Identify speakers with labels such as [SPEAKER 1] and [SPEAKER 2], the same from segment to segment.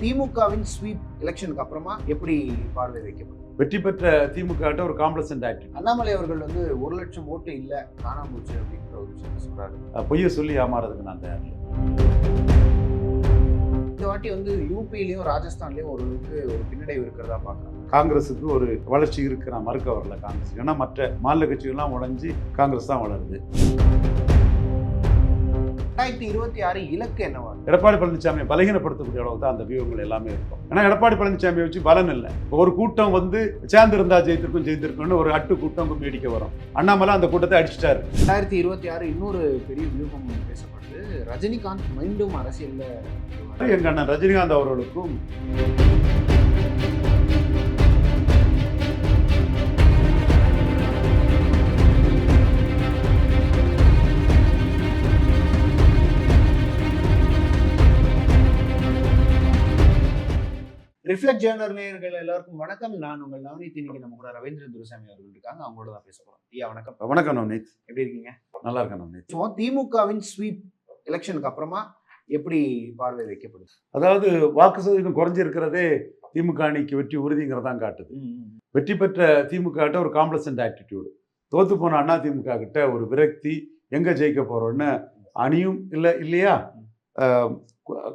[SPEAKER 1] திமுகவின் ஸ்வீப் எலெக்ஷனுக்கு அப்புறமா எப்படி பார்வை வைக்கப்படும்?
[SPEAKER 2] வெற்றி பெற்ற திமுக ஒரு காம்ப்ளசன்ட் ஆக்டிவ்
[SPEAKER 1] அண்ணாமலை அவர்கள் வந்து ஒரு லட்சம் ஓட்டு இல்ல காணாம போச்சு அப்படிங்கிற ஒரு விஷயத்த சொல்றாரு.
[SPEAKER 2] பொய்யை சொல்லி ஏமாறதுக்கு நான் தயார்.
[SPEAKER 1] இந்த வாட்டி வந்து யூபிலையும் ராஜஸ்தான்லயும் ஓரளவுக்கு ஒரு பின்னடைவு இருக்கிறதா பாக்குறாங்க
[SPEAKER 2] காங்கிரஸுக்கு ஒரு வளர்ச்சி இருக்கு நான் மறுக்க வரல காங்கிரஸ் ஏன்னா மற்ற மாநில கட்சிகள்லாம் உழைஞ்சி காங்கிரஸ் தான் வளருது.
[SPEAKER 1] ரெண்டாயிரத்தி இருபத்தி ஆறு இலக்கு என்னவா?
[SPEAKER 2] எடப்பாடி பழனிசாமியை பலகீனப்படுத்தக்கூடிய அளவுக்கு தான் அந்த வியூகங்கள் எல்லாமே இருக்கும். ஏன்னா எடப்பாடி பழனிசாமியை வச்சு பலன் இல்லை. ஒரு கூட்டம் வந்து சேர்ந்து இருந்தா ஜெயித்திருக்கும் ஜெயித்திருக்கும்னு ஒரு அட்டு கூட்டம் கும்மி அடிக்க வரும். அண்ணாமலை அந்த கூட்டத்தை அடிச்சிட்டாரு.
[SPEAKER 1] ரெண்டாயிரத்தி இருபத்தி ஆறு இன்னொரு பெரிய வியூகம் பேசப்படுது. ரஜினிகாந்த் மீண்டும் அரசியல்ல.
[SPEAKER 2] எங்க அண்ணன் ரஜினிகாந்த் அவர்களுக்கும்
[SPEAKER 1] ரிஃப்ளெக்ட் ஜேர்னர் நேயர்கள் எல்லாருக்கும் வணக்கம். நான் உங்கள் நவநீத். இன்னைக்கு நம்ம கூட ரவீந்திரன் துரைசாமி அவர்கள் இருக்காங்க. அவங்களோட தான் பேச போறோம். ஐயா வணக்கம்.
[SPEAKER 2] வணக்கம் நவநீத்.
[SPEAKER 1] எப்படி இருக்கீங்க?
[SPEAKER 2] நல்லா இருக்கேன் நவநீத்.
[SPEAKER 1] ஸோ திமுகவின் ஸ்வீப் எலெக்ஷனுக்கு அப்புறமா எப்படி பார்வை வைக்கப்படுது?
[SPEAKER 2] அதாவது வாக்கு சதவீதம் குறைஞ்சிருக்கிறதே திமுக அணிக்கு வெற்றி உறுதிங்கிறதான் காட்டுது. வெற்றி பெற்ற திமுக கிட்ட ஒரு காம்ப்ளசன்ட் ஆட்டிடியூடு தோத்து போன அண்ணா திமுக கிட்ட ஒரு விரக்தி எங்க ஜெயிக்க போறோம்னு அணியும் இல்லை இல்லையா?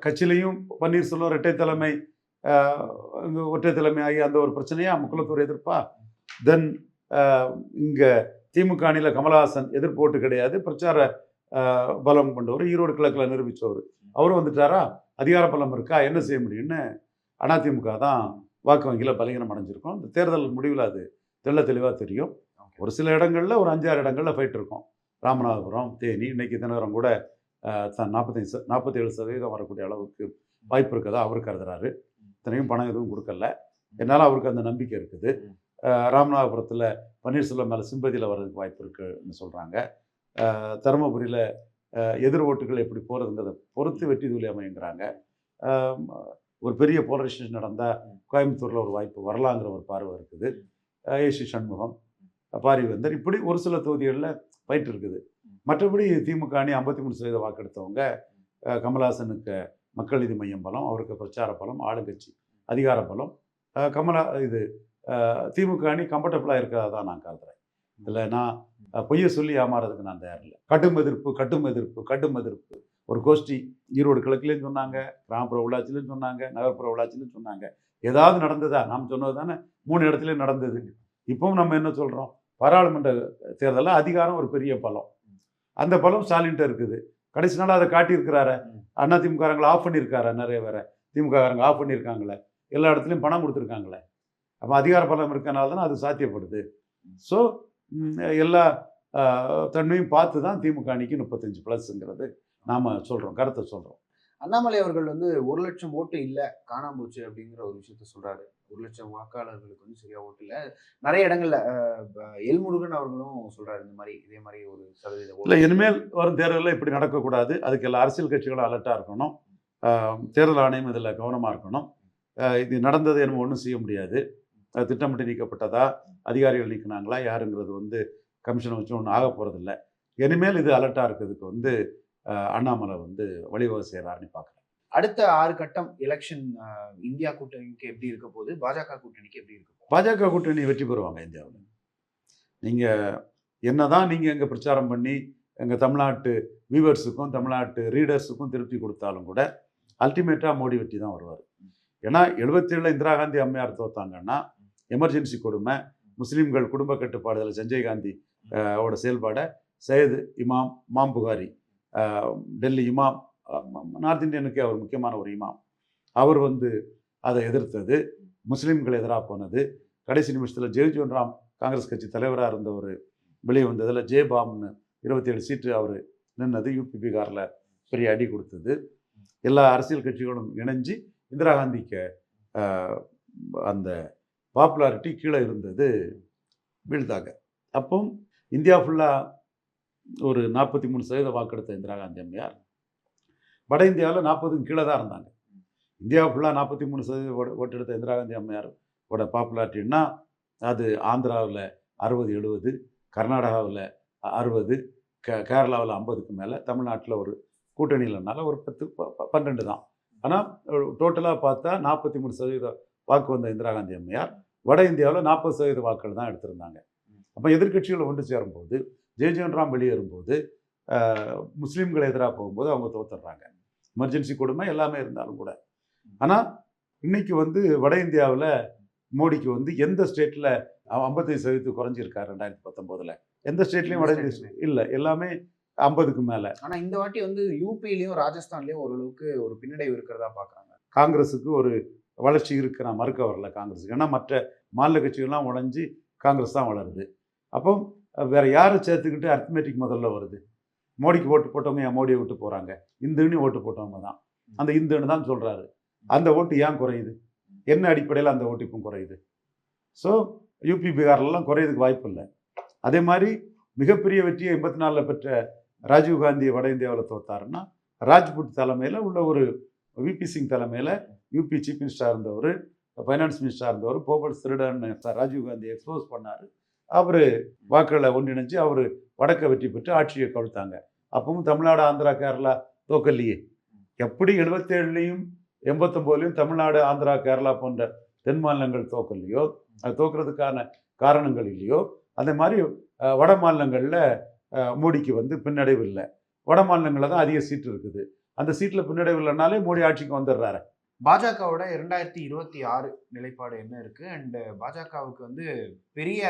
[SPEAKER 2] கட்சியிலையும் பன்னீர்செல்வம் இரட்டை தலைமை ஒற்றை தலைமை ஆகிய அந்த ஒரு பிரச்சனையா முக்குலத்தூர் எதிர்ப்பா? தென் இங்க திமுக அணியில கமலஹாசன் எதிர்ப்போட்டு கிடையாது. பிரச்சார பலம் கொண்டவர் ஈரோடு கிழக்கில் நிரூபிச்சவர். அவரும் வந்துட்டாரா? அதிகார பலம் இருக்கா? என்ன செய்ய முடியும்னு அதிமுக தான் வாக்கு வங்கியில் பலகீனம் அடைஞ்சிருக்கும். இந்த தேர்தல் முடிவில் அது தெள்ள தெளிவாக தெரியும். ஒரு சில இடங்களில் ஒரு அஞ்சாறு இடங்களில் ஃபைட் இருக்கும். ராமநாதபுரம் தேனி இன்னைக்கு தினகரம் கூட நாற்பத்தஞ்சு நாற்பத்தேழு சதவீதம் வரக்கூடிய அளவுக்கு வாய்ப்பு இருக்கதா? அவர் கருதுறாரு. இத்தனையும் பணம் எதுவும் கொடுக்கல. என்னால் அவருக்கு அந்த நம்பிக்கை இருக்குது. ராமநாதபுரத்தில் பன்னீர்செல்வம் மேலே சிம்பதியில் வர்றதுக்கு வாய்ப்பு இருக்குன்னு சொல்கிறாங்க தருமபுரியில் எதிர் ஓட்டுகள் எப்படி போகிறதுங்கிறத பொறுத்து வெற்றி தூளி அமையுங்கிறாங்க. அஹ் ஒரு பெரிய போலரைசேஷன் நடந்தால் கோயம்புத்தூரில் ஒரு வாய்ப்பு வரலாங்கிற ஒரு பார்வை இருக்குது. ஏசி சண்முகம் பாரிவேந்தர் இப்படி ஒரு சில தொகுதிகளில் ஃபைட் இருக்குது. மற்றபடி திமுக அணி ஐம்பத்தி மூணு சதவீத வாக்கெடுத்தவங்க கமலஹாசனுக்கு மக்கள் நீதி மையம் பலம் அவருக்கு பிரச்சார பலம் ஆளுங்கட்சி அதிகார பலம். கமலா இது திமுக அணி கம்ஃபர்டபுளாக இருக்கிறதா தான் நான் கருதுறேன். இதில் நான் பொய்யை சொல்லி ஏமாறதுக்கு நான் தயார் இல்லை. கடும் எதிர்ப்பு கடும் எதிர்ப்பு கடும் எதிர்ப்பு. ஒரு கோஷ்டி ஈரோடு கிழக்குலேயும் சொன்னாங்க கிராமப்புற உள்ளாட்சியிலும் சொன்னாங்க நகர்ப்புற உள்ளாட்சியிலும் சொன்னாங்க. ஏதாவது நடந்ததா? நாம் சொன்னது தானே? மூணு இடத்துலையும் நடந்தது. இப்பவும் நம்ம என்ன சொல்கிறோம் பாராளுமன்ற தேர்தலில் அதிகாரம் ஒரு பெரிய பலம். அந்த பலம் ஸ்டாலின்ட்ட இருக்குது. கடைசி நாள் அதை காட்டியிருக்கிறாரு. அண்ணா திமுககாரங்களை ஆஃப் பண்ணியிருக்காரு நிறைய பேரை. திமுககாரங்க ஆஃப் பண்ணியிருக்காங்களே. எல்லா இடத்துலையும் பணம் கொடுத்துருக்காங்களே. அப்போ அதிகார பலம் இருக்கனால தானே அது சாத்தியப்படுது. ஸோ எல்லா தன்மையும் பார்த்து தான் திமுக அணிக்கு முப்பத்தஞ்சு ப்ளஸ்ங்கிறது நாம் சொல்கிறோம் கருத்தை சொல்கிறோம்
[SPEAKER 1] அண்ணாமலை அவர்கள் வந்து ஒரு லட்சம் ஓட்டு இல்லை காணாம போச்சு அப்படிங்கிற ஒரு விஷயத்த சொல்றாரு. ஒரு லட்சம் வாக்காளர்களுக்கு வந்து சரியா ஓட்டு இல்லை. நிறைய இடங்கள்ல எல்முருகன் அவர்களும் சொல்றாரு இந்த மாதிரி இதே மாதிரி ஒரு சதவீதம்
[SPEAKER 2] இல்லை இனிமேல் வரும் தேர்தலில் இப்படி நடக்கக்கூடாது. அதுக்கு எல்லா அரசியல் கட்சிகளும் அலர்ட்டாக இருக்கணும். தேர்தல் ஆணையம் இதில் கவனமாக இருக்கணும். இது நடந்தது என்ன ஒன்றும் செய்ய முடியாது. அது திட்டமிட்டு நீக்கப்பட்டதா? அதிகாரிகள் நீக்கினாங்களா? யாருங்கிறது வந்து கமிஷனை வச்சு ஒன்றும் ஆக போகிறதில்ல இனிமேல் இது அலர்ட்டாக இருக்கிறதுக்கு வந்து அண்ணாமலை வந்து வழிவகை செய்கிறாருன்னு பார்க்குறேன்.
[SPEAKER 1] அடுத்த ஆறு கட்டம் எலெக்ஷன் இந்தியா கூட்டணிக்கு எப்படி இருக்க போகுது? பாஜக கூட்டணிக்கு எப்படி இருக்க போகுது?
[SPEAKER 2] பாஜக கூட்டணி வெற்றி பெறுவாங்க இந்தியாவில். நீங்கள் என்னதான் நீங்கள் எங்கே பிரச்சாரம் பண்ணி எங்கள் தமிழ்நாட்டு வியூவர்ஸுக்கும் தமிழ்நாட்டு ரீடர்ஸுக்கும் திருப்தி கொடுத்தாலும் கூட அல்டிமேட்டாக மோடி வெற்றி தான் வருவார். ஏன்னா எழுபத்தேழில் இந்திரா காந்தி அம்மையார் தோத்தாங்கன்னா எமர்ஜென்சி கொடுமை முஸ்லீம்கள் குடும்ப கட்டுப்பாடுதல் சஞ்சய் காந்தி ஓட செயல்பாடை சையது இமாம் இமாம் புகாரி டெல்லி இமாம் நார்த் இந்தியனுக்கு அவர் முக்கியமான ஒரு இமாம். அவர் வந்து அதை எதிர்த்தது முஸ்லீம்கள் எதிராக போனது. கடைசி நிமிஷத்தில் ஜெய்ஜோன் ராம் காங்கிரஸ் கட்சி தலைவராக இருந்த ஒரு வெளியே வந்ததில் ஜே பாம்னு இருபத்தேழு சீட்டு அவர் நின்னது யூபி பீகாரில் பெரிய அடி கொடுத்தது. எல்லா அரசியல் கட்சிகளும் இணைஞ்சு இந்திரா காந்திக்கு அந்த பாப்புலாரிட்டி கீழே இருந்தது வீழ்ந்தாங்க அப்போ இந்தியா ஃபுல்லாக ஒரு நாற்பத்தி மூணு சதவீத வாக்கெடுத்த இந்திரா காந்தி அம்மையார். வட இந்தியாவில் நாற்பதுக்கு கீழே தான் இருந்தாங்க. இந்தியா ஃபுல்லாக நாற்பத்தி மூணு சதவீத ஓட்டு ஓட்டெடுத்த இந்திரா காந்தி அம்மையாரோட பாப்புலாரிட்டின்னா அது ஆந்திராவில் அறுபது எழுபது கர்நாடகாவில் அறுபது கே கேரளாவில் ஐம்பதுக்கு மேலே தமிழ்நாட்டில் ஒரு கூட்டணியிலனால ஒரு பத்து ப- பன்னெண்டு தான். ஆனால் டோட்டலாக பார்த்தா நாற்பத்தி மூணு சதவீத வாக்கு வந்த இந்திரா காந்தி அம்மையார் வட இந்தியாவில் நாற்பது சதவீத வாக்குகள் தான் எடுத்திருந்தாங்க. அப்போ எதிர்க்கட்சிகள் ஒன்று சேரும்போது ஜெயஜெயன்ராம் வெளியேறும்போது முஸ்லீம்கள் எதிராக போகும்போது அவங்க தோத்துடுறாங்க. எமர்ஜென்சி கொடுமை எல்லாமே இருந்தாலும் கூட. ஆனால் இன்னைக்கு வந்து வட இந்தியாவில் மோடிக்கு வந்து எந்த ஸ்டேட்டில் ஐம்பத்தைந்து சதவீதம் குறைஞ்சிருக்காரு ரெண்டாயிரத்தி பத்தொம்போதில்? எந்த ஸ்டேட்லேயும் வட இந்தியா இல்லை எல்லாமே ஐம்பதுக்கு மேலே.
[SPEAKER 1] ஆனா இந்த வாட்டி வந்து யூபிலையும் ராஜஸ்தான்லயும் ஓரளவுக்கு ஒரு பின்னடைவு இருக்கிறதா பாக்குறாங்க.
[SPEAKER 2] காங்கிரஸுக்கு ஒரு வளர்ச்சி இருக்கு நான் மறுக்க வரல காங்கிரஸுக்கு ஏன்னா மற்ற மாநில கட்சிகள்லாம் உழைஞ்சி காங்கிரஸ் தான் வளருது. அப்போ வேறு யாரை சேர்த்துக்கிட்டு அர்த்தமேட்டிக் முதல்ல வருது? மோடிக்கு ஓட்டு போட்டவங்க என் மோடியை விட்டு போகிறாங்க இந்துன்னு ஓட்டு போட்டவங்க தான். அந்த இந்துன்னு தான் சொல்கிறாரு அந்த ஓட்டு ஏன் குறையுது? என்ன அடிப்படையில் அந்த ஓட்டு இப்போ குறையுது? ஸோ யூபி பீகார்லாம் குறையதுக்கு வாய்ப்பு இல்லை. அதே மாதிரி மிகப்பெரிய வெற்றியை எண்பத்தி நாலில் பெற்ற ராஜீவ் காந்தி வட இந்தியாவில் தோத்தாருன்னா ராஜ்புட் தலைமையில் உள்ள ஒரு விபி சிங் தலைமையில் யூபி சீஃப் மினிஸ்டராக இருந்தவர் ஃபைனான்ஸ் மினிஸ்டராக இருந்தவர் போபல் திருடன் ராஜீவ் காந்தி எக்ஸ்போஸ் பண்ணார். அவர் வாக்குகளை ஒன்றிணைஞ்சு அவர் வடக்க வெற்றி பெற்று ஆட்சியை கவிழ்த்தாங்க. அப்பவும் தமிழ்நாடு ஆந்திரா கேரளா தோக்கல்லையே எப்படி எழுபத்தேழுலையும் எண்பத்தொம்போதுலையும் தமிழ்நாடு ஆந்திரா கேரளா போன்ற தென் மாநிலங்கள் தோக்கல்லையோ அது தோக்குறதுக்கான காரணங்கள் இல்லையோ அதே மாதிரி வட மாநிலங்களில் மோடிக்கு வந்து பின்னடைவு இல்லை. வட மாநிலங்களில் தான் அதிக சீட்டு இருக்குது. அந்த சீட்டில் பின்னடைவு இல்லைனாலே மோடி ஆட்சிக்கு வந்துடுறாரு.
[SPEAKER 1] பாஜகவோட இரண்டாயிரத்தி இருபத்தி ஆறு நிலைப்பாடு என்ன இருக்கு? அண்ட் பாஜகவுக்கு வந்து பெரிய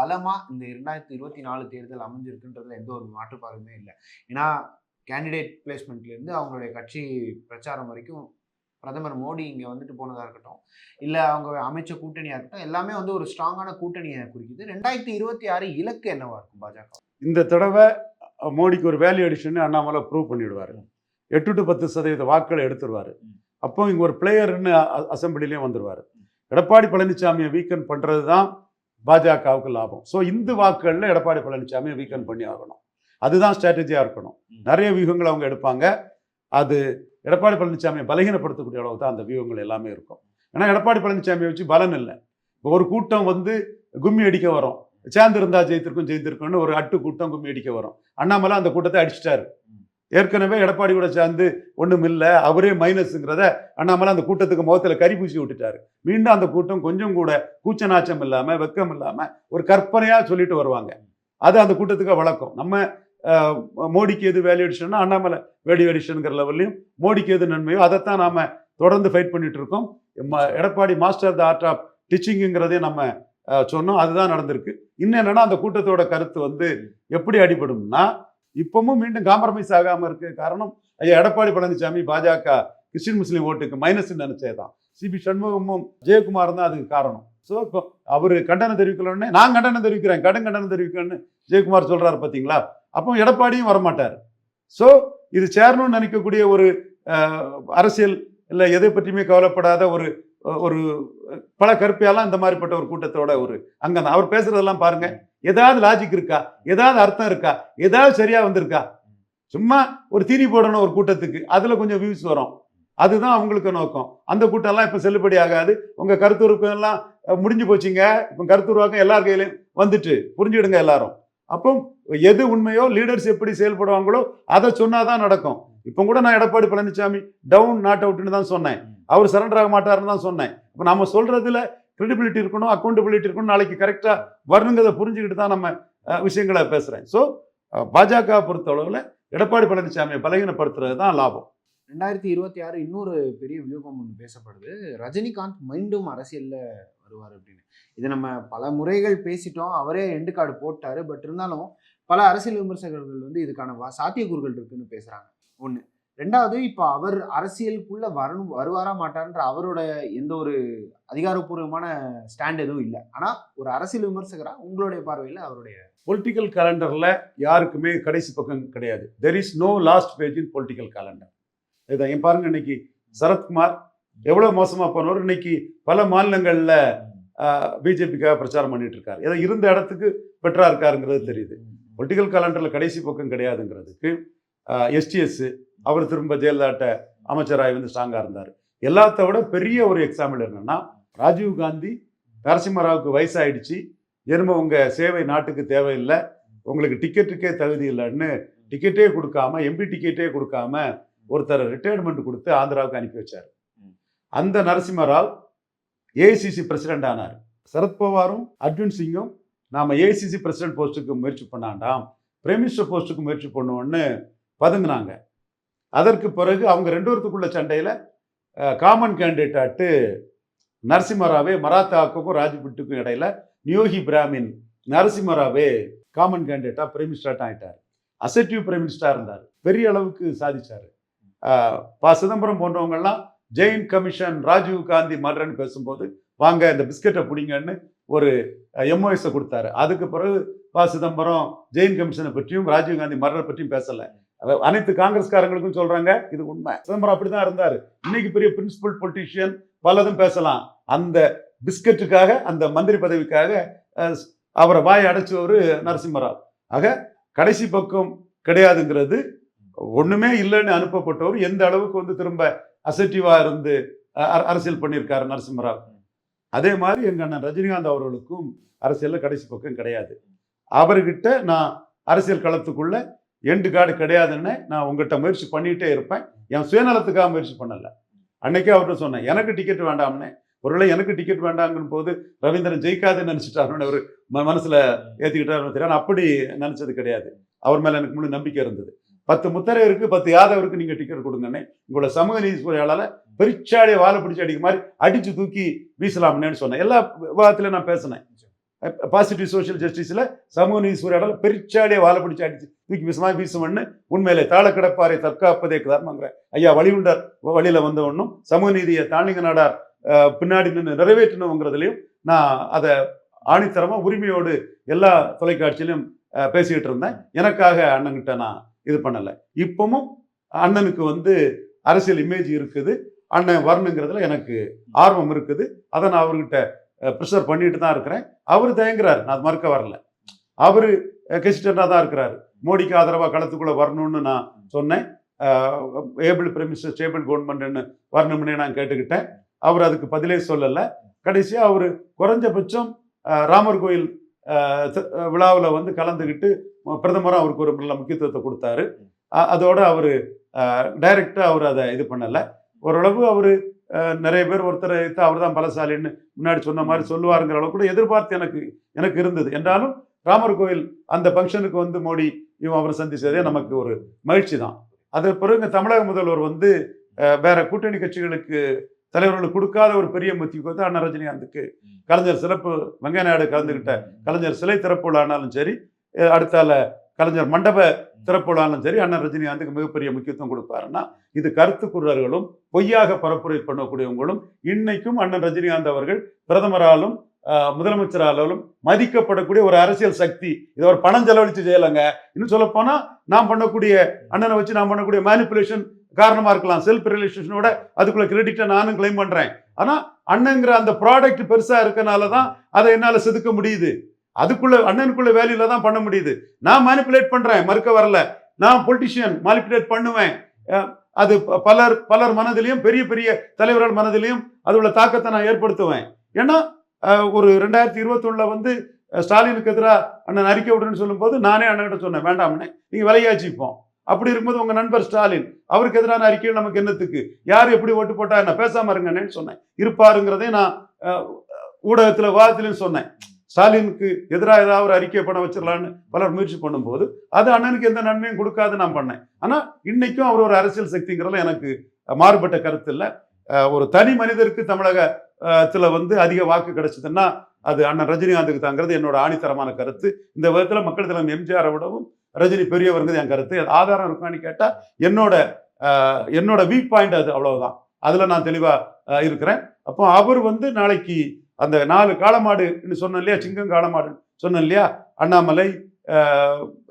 [SPEAKER 1] பலமா இந்த இரண்டாயிரத்தி இருபத்தி நாலு தேர்தல் அமைஞ்சிருக்குன்றதுல எந்த ஒரு மாற்றுப்பாடுமே இல்லை. ஏன்னா கேண்டிடேட் பிளேஸ்மெண்ட்ல இருந்து அவங்களுடைய கட்சி பிரச்சாரம் வரைக்கும் பிரதமர் மோடி இங்க வந்துட்டு போனதா இருக்கட்டும் இல்ல அவங்க அமைச்ச கூட்டணியா இருக்கட்டும் எல்லாமே வந்து ஒரு ஸ்ட்ராங்கான கூட்டணியை குறிக்குது. ரெண்டாயிரத்தி இருபத்தி ஆறு இலக்கு என்னவா இருக்கும் பாஜக?
[SPEAKER 2] இந்த தடவை மோடிக்கு ஒரு வேல்யூ அடிஷன் அண்ணாமலை ப்ரூவ் பண்ணிடுவார். எட்டு டு பத்து சதவீத வாக்குகளை எடுத்துருவார். அப்போ இங்கே ஒரு பிளேயர்னு அசம்பிளிலையும் வந்துடுவார் எடப்பாடி பழனிசாமியை வீக்கன் பண்ணுறது தான் பாஜகவுக்கு லாபம். ஸோ இந்த வாக்குகளில் எடப்பாடி பழனிசாமியை வீக்கன் பண்ணி ஆகணும். அதுதான் ஸ்ட்ராட்டஜியாக இருக்கணும். நிறைய வியூகங்கள் அவங்க எடுப்பாங்க. அது எடப்பாடி பழனிசாமியை பலகீனப்படுத்தக்கூடிய அளவுக்கு தான் அந்த வியூகங்கள் எல்லாமே இருக்கும். ஏன்னா எடப்பாடி பழனிசாமியை வச்சு பலன் இல்லை. இப்போ ஒரு கூட்டம் வந்து கும்மி அடிக்க வரும். சேர்ந்து இருந்தா ஜெயித்திருக்கும் ஜெயித்திருக்கும்னு ஒரு அட்டு கூட்டம் கும்மி அடிக்க வரும். அண்ணாமலை அந்த கூட்டத்தை அடிச்சிட்டாரு. ஏற்கனவே எடப்பாடி கூட சேர்ந்து ஒன்றும் இல்லை அவரே மைனஸுங்கிறத அண்ணாமலை அந்த கூட்டத்துக்கு முகத்தில் கறி பூசி விட்டுட்டாரு. மீண்டும் அந்த கூட்டம் கொஞ்சம் கூட கூச்ச நாச்சம் இல்லாமல் வெக்கம் இல்லாமல் ஒரு கற்பனையாக சொல்லிட்டு வருவாங்க. அது அந்த கூட்டத்துக்கு வழக்கம். நம்ம மோடிக்கு எது வேல்யூ அடிஷன்னா அண்ணாமலை வேல்யூ அடிஷனுங்கிற லெவல்லையும் மோடிக்கு எது நன்மையோ அதைத்தான் நாம் தொடர்ந்து ஃபைட் பண்ணிட்டு இருக்கோம். Edappadi master the art of டீச்சிங்குங்கிறதே நம்ம சொன்னோம். அதுதான் நடந்திருக்கு. இன்னும் என்னன்னா அந்த கூட்டத்தோட கருத்து வந்து எப்படி அடிபடும்னா இப்பவும் மீண்டும் காம்ப்ரமைஸ் ஆகாம இருக்கு. காரணம் ஐயா எடப்பாடி பழனிசாமி பாஜக கிறிஸ்டின் முஸ்லீம் ஓட்டுக்கு மைனஸ் நினைச்சேதான் சிபி சண்முகமும் ஜெயக்குமார் தான் அதுக்கு காரணம். ஸோ இப்போ அவர் கண்டனம் தெரிவிக்கலன்னு நான் கண்டனம் தெரிவிக்கிறேன் கடும் கண்டனம் தெரிவிக்கிறேன்னு ஜெயக்குமார் சொல்றாரு பார்த்தீங்களா அப்போ எடப்பாடியும் வரமாட்டார். ஸோ இது சேரணும்னு நினைக்கக்கூடிய ஒரு அரசியல் இல்லை எதை பற்றியுமே கவலைப்படாத ஒரு ஒரு பல கருப்பையெல்லாம் இந்த மாதிரிப்பட்ட ஒரு கூட்டத்தோட ஒரு அங்கே அவர் பேசுறதெல்லாம் பாருங்க. ஏதாவது லாஜிக் இருக்கா? ஏதாவது அர்த்தம் இருக்கா? ஏதாவது சரியா வந்திருக்கா? சும்மா ஒரு தீனி போடணும் ஒரு கூட்டத்துக்கு. அதுல கொஞ்சம் வியூஸ் வரும். அதுதான் அவங்களுக்கு நோக்கம். அந்த கூட்டம்லாம் இப்போ செல்லுபடி ஆகாது. உங்க கருத்துருக்கம் எல்லாம் அஹ், முடிஞ்சு போச்சுங்க. இப்போ கருத்துருவாக்கம் எல்லார் கையிலையும் வந்துட்டு. புரிஞ்சுடுங்க எல்லாரும். அப்போ எது உண்மையோ லீடர்ஸ் எப்படி செயல்படுவாங்களோ அதை சொன்னாதான் நடக்கும். இப்போ கூட நான் எடப்பாடி பழனிசாமி டவுன் நாட் அவுட்னு தான் சொன்னேன். அவர் சரண்டர் ஆக மாட்டாருன்னு தான் சொன்னேன். இப்போ நம்ம சொல்றதுல கிரெடிபிலிட்டி இருக்கணும் அக்கௌண்டபிலிட்டி இருக்கணும் நாளைக்கு கரெக்டாக வரணுங்கிறத புரிஞ்சுக்கிட்டு தான் நம்ம விஷயங்களை பேசுகிறேன் ஸோ பாஜக பொறுத்தளவில் எடப்பாடி பழனிசாமியை பலகீனப்படுத்துறது தான் லாபம்.
[SPEAKER 1] ரெண்டாயிரத்தி இருபத்தி ஆறு இன்னொரு பெரிய வியூகம் ஒன்று பேசப்படுது. ரஜினிகாந்த் மீண்டும் அரசியலில் வருவார் அப்படின்னு. இதை நம்ம பல முறைகள் பேசிட்டோம். அவரே எண்டு கார்டு போட்டார். பட் இருந்தாலும் பல அரசியல் விமர்சகர்கள் வந்து இதுக்கான வா- சாத்தியக்கூறுகள் இருக்குன்னு பேசுகிறாங்க ஒன்று ரெண்டாவது இப்போ அவர் அரசியலுக்குள்ள வரணும் வருவாரா மாட்டார்ன்ற அவரோட எந்த ஒரு அதிகாரப்பூர்வமான ஸ்டாண்ட் எதுவும் இல்லை. ஆனால் ஒரு அரசியல் விமர்சகரா உங்களுடைய பார்வையில் அவருடைய
[SPEAKER 2] பொலிட்டிக்கல் கேலண்டரில் யாருக்குமே கடைசி பக்கம் கிடையாது. There is no last page in political calendar இதுதான் என் பாருங்க இன்னைக்கு சரத்குமார் எவ்வளோ மோசமாக போனவர் இன்னைக்கு பல மாநிலங்களில் பிஜேபிக்காக பிரச்சாரம் பண்ணிட்டு இருக்காரு. ஏதோ இருந்த இடத்துக்கு பெட்டரா இருக்காருங்கிறது தெரியுது. பொலிட்டிக்கல் கேலண்டரில் கடைசி பக்கம் கிடையாதுங்கிறதுக்கு எஸ்டிஎஸ் அவர் திரும்ப ஜெயலலிதாட்ட அமைச்சராக வந்து ஸ்ட்ராங்காக இருந்தார். எல்லாத்த விட பெரிய ஒரு எக்ஸாம்பிள் என்னன்னா ராஜீவ் காந்தி நரசிம்மராவுக்கு வயசாயிடுச்சு. எரும உங்கள் சேவை நாட்டுக்கு தேவையில்லை. உங்களுக்கு டிக்கெட்டுக்கே தகுதி இல்லைன்னு டிக்கெட்டே கொடுக்காம எம்பி டிக்கெட்டே கொடுக்காம ஒருத்தர் ரிட்டையர்மெண்ட் கொடுத்து ஆந்திராவுக்கு அனுப்பி வச்சார். அந்த நரசிம்மராவ் ஏஐசிசி பிரசிடென்ட் ஆனார். சரத்பவாரும் அர்ஜுன் சிங்கும் நாம் ஏஐசிசி பிரசிடென்ட் போஸ்ட்டுக்கு முயற்சி பண்ணாண்டாம். பிரைம் மினிஸ்டர் போஸ்ட்டுக்கு முயற்சி பண்ணுவோன்னு பதுங்கினாங்க. அதற்கு பிறகு அவங்க ரெண்டு பேர்த்துக்குள்ள சண்டையில் காமன் கேண்டிடேட்டு நரசிம்மராவே மராத்தாவுக்கும் ராஜ்புட்டுக்கும் இடையில நியோகி பிராமின் நரசிம்மராவே காமன் கேண்டிடேட்டா பிரைம் மினிஸ்டர் ஆகிட்டார் அசெட்டிவ் பிரைம் மினிஸ்டராக இருந்தார். பெரிய அளவுக்கு சாதிச்சார். ப சிதம்பரம் போன்றவங்கெல்லாம் ஜெயின் கமிஷன் ராஜீவ் காந்தி மன்றன்னு பேசும்போது வாங்க இந்த பிஸ்கெட்டை பிடிங்கன்னு ஒரு எம்ஓஎஸை கொடுத்தாரு. அதுக்கு பிறகு ப சிதம்பரம் ஜெயின் கமிஷனை பற்றியும் ராஜீவ் காந்தி மரணை பற்றியும் பேசலை. அனைத்து காங்கிரஸ்காரங்களுக்கும் சொல்றாங்க இது உண்மை. சிதம்பரம் அப்படிதான் இருந்தார். இன்னைக்கு பெரிய பிரின்சிபல் பொலிட்டீஷியன் பலதும் பேசலாம். அந்த பிஸ்கட்டுக்காக அந்த மந்திரி பதவிக்காக அவரை வாய் அடைச்சவர் நரசிம்மராவ். ஆக கடைசி பக்கம் கிடையாதுங்கிறது ஒண்ணுமே இல்லைன்னு அனுப்பப்பட்டவர் எந்த அளவுக்கு வந்து திரும்ப அசட்டிவா இருந்து அரசியல் பண்ணியிருக்காரு நரசிம்மராவ். அதே மாதிரி எங்க அண்ணன் ரஜினிகாந்த் அவர்களுக்கும் அரசியல்ல கடைசி பக்கம் கிடையாது. அவர்கிட்ட நான் அரசியல் களத்துக்குள்ள எண்டு கார்டு கிடையாதுன்னு நான் உங்கள்கிட்ட முயற்சி பண்ணிகிட்டே இருப்பேன். என் சுயநலத்துக்காக முயற்சி பண்ணலை. அன்னைக்கே அவர்கிட்ட சொன்னேன் எனக்கு டிக்கெட் வேண்டாம்னே. ஒருவேளை எனக்கு டிக்கெட் வேண்டாங்கன்னு போது ரவீந்திரன் ஜெயிக்காதுன்னு நினச்சிட்டாருன்னு அவர் ம- ஏற்றிக்கிட்டாருன்னு ஏத்திக்கிட்டாருன்னு தெரியும் அப்படி நினச்சது கிடையாது. அவர் மேலே எனக்கு முழு நம்பிக்கை இருந்தது. பத்து முத்தரையருக்கு பத்து யாதவருக்கு நீங்கள் டிக்கெட் கொடுங்கன்னு உங்களோட சமூக நீதி சூழலால் பெருச்சாடிய வாழை பிடிச்சி அடிக்க மாதிரி அடித்து தூக்கி வீசலாம்னு சொன்னேன். எல்லா விவாதத்திலும் நான் பேசினேன். பாசிட்டிவ் சோஷியல் ஜஸ்டிஸில் சமூக நீதி சூறையாடல பெருச்சாடிய வாழ பிடிச்சி அடிச்சு தூக்கி வீசுமா வீசுமண்ணு உண்மையிலே தாழ கிடப்பாரை தற்காப்பதே தர்மங்கிற ஐயா வழியுண்டார் வழியில் வந்த ஒன்றும் சமூக நீதியை தாண்டிங்க நாடார் பின்னாடி நின்று நிறைவேற்றணுங்கிறதுலையும் நான் அதை ஆணித்தரமாக உரிமையோடு எல்லா தொலைக்காட்சியிலும் பேசிக்கிட்டு இருந்தேன். எனக்காக அண்ணன்கிட்ட நான் இது பண்ணலை. இப்பவும் அண்ணனுக்கு வந்து அரசியல் இமேஜ் இருக்குது. அண்ணன் வரணுங்கிறதுல எனக்கு ஆர்வம் இருக்குது. அதை நான் அவர்கிட்ட ப்ரிசர்வ் பண்ணிட்டு தான் இருக்கிறேன். அவர் தயங்குறாரு. நான் மறுக்க வரல. அவர் கெசிடண்டாக தான் இருக்கிறாரு. மோடிக்கு ஆதரவாக களத்துக்குள்ளே வரணும்னு நான் சொன்னேன். ஏபிள் பிரமிஸ் ஸ்டேபிள் கவர்மெண்ட்னு வரணும்னே நான் கேட்டுக்கிட்டேன். அவர் அதுக்கு பதிலே சொல்லலை. கடைசியாக அவர் குறைஞ்சபட்சம் ராமர் கோயில் விழாவில் வந்து கலந்துக்கிட்டு பிரதமரும் அவருக்கு ஒரு நல்ல முக்கியத்துவத்தை கொடுத்தாரு. அதோடு அதோட அவர் டைரக்டாக அவர் அதை இது பண்ணலை. ஓரளவு அவர் நிறைய பேர் ஒருத்தரை அவர் தான் பலசாலின்னு முன்னாடி சொன்ன மாதிரி சொல்லுவாருங்கிற அளவு கூட எதிர்பார்த்து எனக்கு எனக்கு இருந்தது. என்றாலும் ராமர் கோயில் அந்த ஃபங்க்ஷனுக்கு வந்து மோடி இவன் அவரை சந்திச்சதே நமக்கு ஒரு மகிழ்ச்சி தான். அதற்கு பிறகு தமிழக முதல்வர் வந்து வேற கூட்டணி கட்சிகளுக்கு தலைவர்களுக்கு கொடுக்காத ஒரு பெரிய முத்திக்கு அண்ணன் ரஜினிகாந்துக்கு கலைஞர் சிறப்பு வெங்கைய நாயுடு கலந்துக்கிட்ட கலைஞர் சிலை திறப்பு விழானாலும் சரி அடுத்தால கலைஞர் மண்டப திறப்பு சரி அண்ணன் ரஜினிகாந்துக்கு மிகப்பெரிய முக்கியத்துவம் கொடுப்பாருன்னா இது கருத்துக்குறர்களும் பொய்யாக பரப்புரை பண்ணக்கூடியவங்களும் இன்னைக்கும் அண்ணன் ரஜினிகாந்த் அவர்கள் பிரதமராலும் முதலமைச்சராலும் மதிக்கப்படக்கூடிய ஒரு அரசியல் சக்தி. இதை ஒரு பணம் செலவழித்து செய்யலைங்க. இன்னும் சொல்லப்போனால் நாம் பண்ணக்கூடிய அண்ணனை வச்சு நாம் பண்ணக்கூடிய மேனிப்புலேஷன் காரணமாக இருக்கலாம். செல்ஃப் ரிலேஷனோட அதுக்குள்ள கிரெடிட்டை நானும் கிளைம் பண்ணுறேன் ஆனால் அண்ணங்கிற அந்த ப்ராடக்ட் பெருசாக இருக்கனால தான் அதை என்னால் செதுக்க முடியுது. அதுக்குள்ள அண்ணனுக்குள்ள வேலையில தான் பண்ண முடியுது. நான் மேனிப்புலேட் பண்றேன் மறுக்க வரல. நான் பொலிட்டிஷியன் மேனிப்புலேட் பண்ணுவேன். அது ப- பலர் பலர் மனதிலையும் பெரிய பெரிய தலைவர்கள் மனதிலையும் அதோட தாக்கத்தை நான் ஏற்படுத்துவேன். ஏன்னா ஒரு ரெண்டாயிரத்தி இருபத்தொன்னுல வந்து ஸ்டாலினுக்கு எதிராக அண்ணன் அறிக்கை விடுன்னு சொல்லும்போது நானே அண்ணன்கிட்ட சொன்னேன் வேண்டாம்னே நீங்கள் விலையாச்சிப்போம் அப்படி இருக்கும்போது உங்கள் நண்பர் ஸ்டாலின் அவருக்கு எதிரான அறிக்கையில் நமக்கு என்னத்துக்கு? யார் எப்படி ஓட்டு போட்டா என்ன? பேசாமல் இருங்கன்னு சொன்னேன். இருப்பாருங்கிறதையும் நான் ஊடகத்தில் ஊடகத்துல சொன்னேன். ஸ்டாலினுக்கு எதிராக ஏதாவது ஒரு அறிக்கை பண்ண வச்சிடலான்னு பலர் முயற்சி பண்ணும்போது அது அண்ணனுக்கு எந்த நன்மையும் கொடுக்காது நான் பண்ணேன். ஆனால் இன்னைக்கும் அவர் ஒரு அரசியல் சக்திங்கிறதுல எனக்கு மாறுபட்ட கருத்து இல்லை. ஒரு தனி மனிதருக்கு தமிழகத்தில் வந்து அதிக வாக்கு கிடைச்சதுன்னா அது அண்ணன் ரஜினிகாந்துக்கு தாங்கிறது என்னோட ஆணித்தரமான கருத்து. இந்த விதத்தில் மக்கள் தலைமை எம்ஜிஆரை விடவும் ரஜினி பெரியவருங்கிறது என் கருத்து. அது ஆதாரம் இருக்கான்னு கேட்டால் என்னோட என்னோட வீக் பாயிண்ட் அது அவ்வளவுதான். அதில் நான் தெளிவாக இருக்கிறேன். அப்போ அவர் வந்து நாளைக்கு அந்த நாலு காளமாடுன்னு சொன்னேன் இல்லையா? சிங்கம் காளமாடு சொன்னேன் இல்லையா? அண்ணாமலை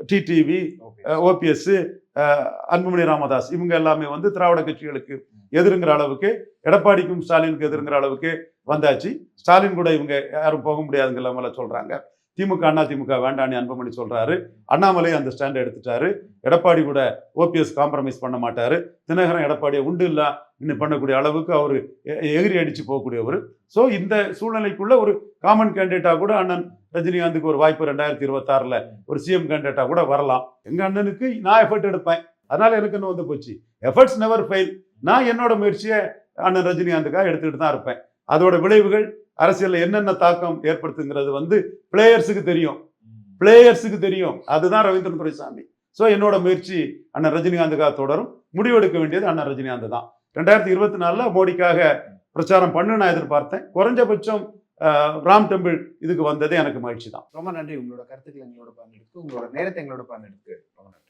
[SPEAKER 2] டிடிவி ஓபிஎஸ் அன்புமணி ராமதாஸ் இவங்க எல்லாமே வந்து திராவிட கட்சிகளுக்கு எதிருங்கிற அளவுக்கு எடப்பாடிக்கும் ஸ்டாலினுக்கு எதிருங்கிற அளவுக்கு வந்தாச்சு. ஸ்டாலின் கூட இவங்க யாரும் போக முடியாதுங்கிற மாதிரி சொல்றாங்க. திமுக அண்ணா திமுக வேண்டான்னு அன்புமணி சொல்றாரு. அண்ணாமலை அந்த ஸ்டாண்ட் எடுத்துட்டாரு. எடப்பாடி கூட ஓபிஎஸ் காம்ப்ரமைஸ் பண்ண மாட்டாரு. தினகரன் எடப்பாடியை உண்டு இல்லை இன்னும் பண்ணக்கூடிய அளவுக்கு அவர் எகிரி அடிச்சு போகக்கூடியவர். ஸோ இந்த சூழ்நிலைக்குள்ள ஒரு காமன் கேண்டிடேட்டாக கூட அண்ணன் ரஜினிகாந்துக்கு ஒரு வாய்ப்பு ரெண்டாயிரத்தி இருபத்தாறில் ஒரு சிஎம் கேண்டிடேட்டாக கூட வரலாம். எங்கள் அண்ணனுக்கு நான் எஃபர்ட் எடுப்பேன். அதனால் எனக்கு இன்னும் வந்து போச்சு. எஃபர்ட்ஸ் நெவர் ஃபெயில் நான் என்னோட முயற்சியை அண்ணன் ரஜினிகாந்துக்காக எடுத்துக்கிட்டு தான் இருப்பேன். அதோட விளைவுகள் அரசியல்ல என்னென்ன தாக்கம் ஏற்படுத்துங்கிறது வந்து பிளேயர்ஸுக்கு தெரியும். பிளேயர்ஸுக்கு தெரியும். அதுதான் ரவீந்திரன் துரைசாமி. ஸோ என்னோட முயற்சி அண்ணன் ரஜினிகாந்துக்காக தொடரும். முடிவெடுக்க வேண்டியது அண்ணன் ரஜினிகாந்த் தான். ரெண்டாயிரத்தி இருபத்தி நாலில் மோடிக்காக பிரச்சாரம் பண்ணு நான் எதிர்பார்த்தேன். குறைஞ்சபட்சம் ராம் டெம்பிள் இதுக்கு வந்ததே எனக்கு மகிழ்ச்சி தான்.
[SPEAKER 1] ரொம்ப நன்றி. உங்களோட கருத்துக்கள் எங்களோட பகிர்ந்தெடுத்து உங்களோட நேரத்தை எங்களோட பகிர்ந்தெடுத்து ரொம்ப நன்றி.